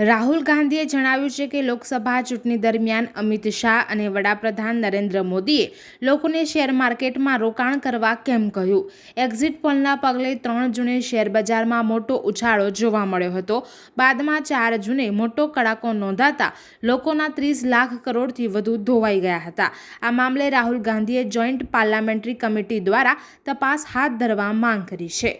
રાહુલ ગાંધીએ જણાવ્યું છે કે લોકસભા ચૂંટણી દરમિયાન અમિત શાહ અને વડાપ્રધાન નરેન્દ્ર મોદીએ લોકોને શેર માર્કેટમાં રોકાણ કરવા કેમ કહ્યું? એક્ઝિટ પોલના પગલે ત્રણ જૂને શેર બજારમાં મોટો ઉછાળો જોવા મળ્યો હતો. બાદમાં ચાર જૂને મોટો કડાકો નોંધાતા લોકોના ત્રીસ લાખ કરોડથી વધુ ધોવાઈ ગયા હતા. આ મામલે રાહુલ ગાંધીએ જોઈન્ટ પાર્લામેન્ટરી કમિટી દ્વારા તપાસ હાથ ધરવા માંગ કરી છે.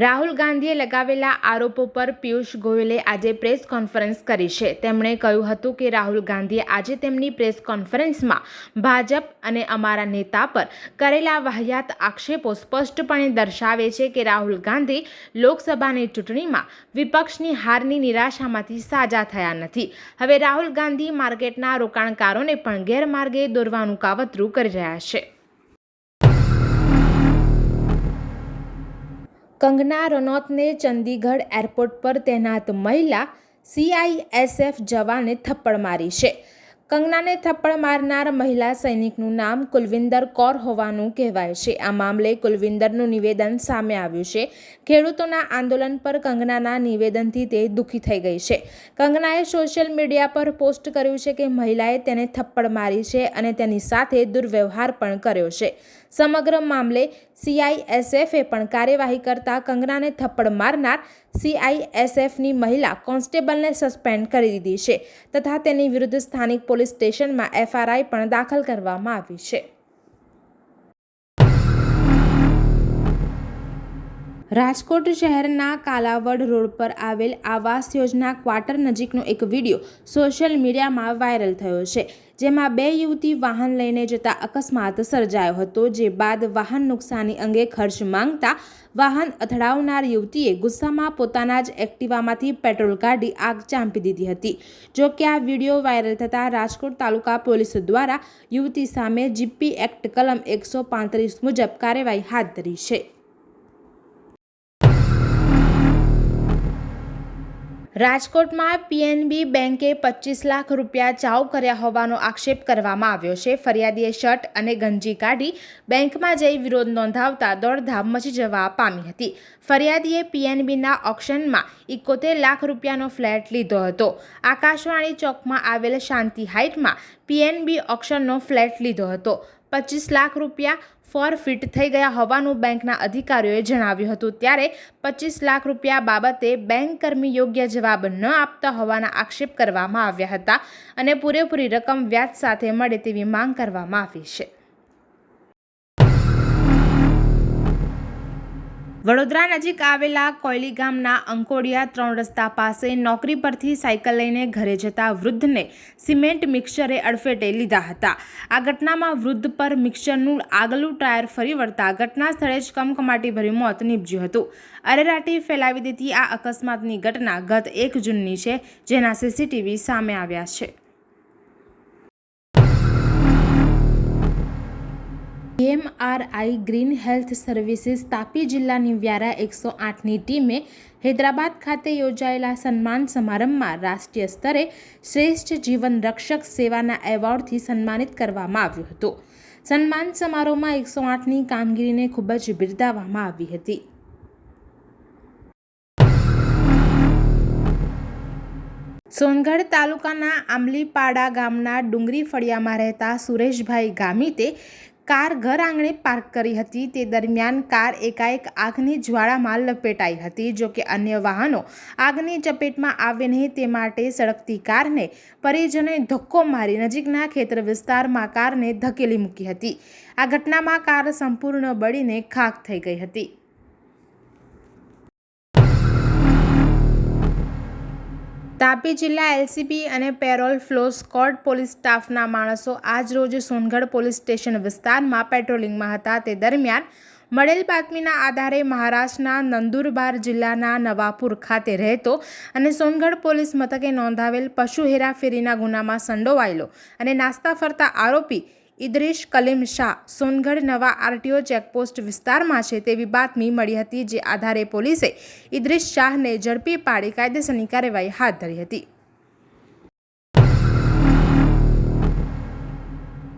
રાહુલ ગાંધીએ લગાવેલા આરોપો પર પિયુષ ગોયલે આજે પ્રેસ કોન્ફરન્સ કરી છે. તેમણે કહ્યું હતું કે રાહુલ ગાંધીએ આજે તેમની પ્રેસ કોન્ફરન્સમાં ભાજપ અને અમારા નેતા પર કરેલા વાહિયાત આક્ષેપો સ્પષ્ટપણે દર્શાવે છે કે રાહુલ ગાંધી લોકસભાની ચૂંટણીમાં વિપક્ષની હારની નિરાશામાંથી સાજા થયા નથી. હવે રાહુલ ગાંધી માર્કેટના રોકાણકારોને પણ ગેરમાર્ગે દોરવાનું કાવતરું કરી રહ્યા છે. કંગના રનૌતને ચંદીગઢ એરપોર્ટ પર તૈનાત મહિલા સીઆઈએસએફ જવાને થપ્પડ મારી છે. કંગનાને થપ્પડ મારનાર મહિલા સૈનિકનું નામ કુલવિંદર કૌર હોવાનું કહેવાય છે. આ મામલે કુલવિંદરનું નિવેદન સામે આવ્યું છે. ખેડૂતોના આંદોલન પર કંગનાના નિવેદનથી તે દુઃખી થઈ ગઈ છે. કંગનાએ સોશિયલ મીડિયા પર પોસ્ટ કર્યું છે કે મહિલાએ તેને થપ્પડ મારી છે અને તેની સાથે દુર્વ્યવહાર પણ કર્યો છે. સમગ્ર મામલે સીઆઈએસએફે પણ કાર્યવાહી કરતા કંગનાને થપ્પડ મારનાર સીઆઈએસએફની મહિલા કોન્સ્ટેબલને સસ્પેન્ડ કરી દીધી છે તથા તેની વિરુદ્ધ સ્થાનિક પોલીસ સ્ટેશનમાં એફઆરઆઈ પણ દાખલ કરવામાં આવી છે. રાજકોટ શહેરના કાલાવડ રોડ પર આવેલ આવાસ યોજના ક્વાર્ટર નજીકનો એક વીડિયો સોશિયલ મીડિયામાં વાયરલ થયો છે, જેમાં બે યુવતી વાહન લઈને જતા અકસ્માત સર્જાયો હતો, જે બાદ વાહન નુકસાની અંગે ખર્ચ માંગતા વાહન અથડાવનાર યુવતીએ ગુસ્સામાં પોતાના જ એક્ટિવામાંથી પેટ્રોલ કાઢી આગ ચાંપી દીધી હતી. જો કે આ વીડિયો વાયરલ થતાં રાજકોટ તાલુકા પોલીસ દ્વારા યુવતી સામે જીપી એક્ટ કલમ એકસો પાંત્રીસ મુજબ કાર્યવાહી હાથ ધરી છે. રાજકોટમાં પીએનબી બેંકે પચીસ લાખ રૂપિયા ચાઉ કર્યા હોવાનો આક્ષેપ કરવામાં આવ્યો છે. ફરિયાદીએ શર્ટ અને ગંજી કાઢી બેંકમાં જઈ વિરોધ નોંધાવતા દોડધામ મચી જવા પામી હતી. ફરિયાદીએ પીએનબીના ઓક્શનમાં ઇકોતેર લાખ રૂપિયાનો ફ્લેટ લીધો હતો. આકાશવાણી ચોકમાં આવેલ શાંતિ હાઇટમાં પીએનબી ઓક્શનનો ફ્લેટ લીધો હતો. પચીસ લાખ રૂપિયા ફોરફિટ થઈ ગયા હોવાનું બેંકના અધિકારીઓએ જણાવ્યું હતું. ત્યારે પચીસ લાખ રૂપિયા બાબતે બેંક કર્મી યોગ્ય જવાબ ન આપતા હોવાના આક્ષેપ કરવામાં આવ્યા હતા અને પૂરેપૂરી રકમ વ્યાજ સાથે મળે તેવી માંગ કરવામાં આવી છે. વડોદરા નજીક આવેલા કોયલી ગામના અંકોડિયા ત્રણ રસ્તા પાસે નોકરી પરથી સાયકલ લઈને ઘરે જતા વૃદ્ધને સિમેન્ટ મિક્સરે અડફેટે લીધા હતા. આ ઘટનામાં વૃદ્ધ પર મિક્સરનું આગલું ટાયર ફરી વળતા ઘટના સ્થળે જ કમકમાટીભર્યું મોત નીપજ્યું હતું. અરેરાટી ફેલાવી દીધી આ અકસ્માતની ઘટના ગત એક જૂનની છે, જેના સીસીટીવી સામે આવ્યા છે. MRI green health services Tapi જિલ્લાની વ્યારા એકસો આઠની ટીમે હૈદરાબાદ ખાતે યોજાયેલા સન્માન સમારંભમાં રાષ્ટ્રીય સ્તરે શ્રેષ્ઠ જીવન રક્ષક સેવાના એવોર્ડથી સન્માનિત કરવામાં આવ્યું હતું. સન્માન સમારોહમાં એકસો આઠની કામગીરીને ખૂબ જ બિરદાવવામાં આવી હતી. સોનગઢ તાલુકાના આંબલીપાડા ગામના ડુંગરી ફળિયામાં રહેતા સુરેશભાઈ ગામિતે કાર ઘર આંગણે પાર્ક કરી હતી. તે દરમિયાન કાર એકાએક આગની જ્વાળામાં લપેટાઈ હતી. જો કે અન્ય વાહનો આગની ચપેટમાં આવે નહીં તે માટે સળગતી કારને પરિજનોએ ધક્કો મારી નજીકના ખેતર વિસ્તારમાં કારને ધકેલી મૂકી હતી. આ ઘટનામાં કાર સંપૂર્ણ બળીને ખાખ થઈ ગઈ હતી. તાપી જિલ્લા એલસીબી અને પેરોલ ફ્લો સ્કોડ પોલીસ સ્ટાફના માણસો આજરોજ સોનગઢ પોલીસ સ્ટેશન વિસ્તારમાં પેટ્રોલિંગમાં હતા. તે દરમિયાન મળેલ બાતમીના આધારે મહારાષ્ટ્રના નંદુરબાર જિલ્લાના નવાપુર ખાતે રહેતો અને સોનગઢ પોલીસ મથકે નોંધાવેલ પશુ હેરાફેરીના ગુનામાં સંડોવાયેલો અને નાસ્તા ફરતા આરોપી ઇદ્રીશ કલીમ શાહ સોનગઢ નવા આરટીઓ ચેકપોસ્ટ વિસ્તારમાં છે તેવી બાતમી મળી હતી જે આધારે પોલીસે ઇદ્રીશ શાહને ઝડપી પાડી કાયદેસરની કાર્યવાહી હાથ ધરી હતી.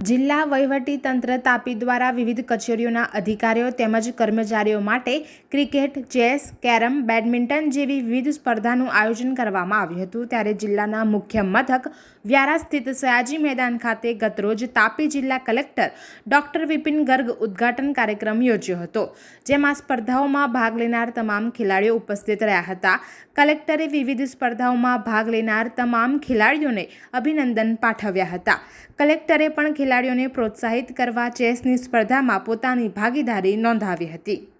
જિલ્લા વહીવટી તંત્ર તાપી દ્વારા વિવિધ કચેરીઓના અધિકારીઓ તેમજ કર્મચારીઓ માટે ક્રિકેટ, ચેસ, કેરમ, બેડમિન્ટન જેવી વિવિધ સ્પર્ધાનું આયોજન કરવામાં આવ્યું હતું. ત્યારે જિલ્લાના મુખ્ય મથક વ્યારા સ્થિત સયાજી મેદાન ખાતે ગતરોજ તાપી જિલ્લા કલેક્ટર ડોક્ટર વિપિન ગર્ગ ઉદ્ઘાટન કાર્યક્રમ યોજ્યો હતો, જેમાં સ્પર્ધાઓમાં ભાગ લેનાર તમામ ખેલાડીઓ ઉપસ્થિત રહ્યા હતા. કલેક્ટરે વિવિધ સ્પર્ધાઓમાં ભાગ લેનાર તમામ ખેલાડીઓને અભિનંદન પાઠવ્યા હતા. કલેક્ટરે પણ ખેલાડીઓને પ્રોત્સાહિત કરવા ચેસની સ્પર્ધામાં પોતાની ભાગીદારી નોંધાવી હતી.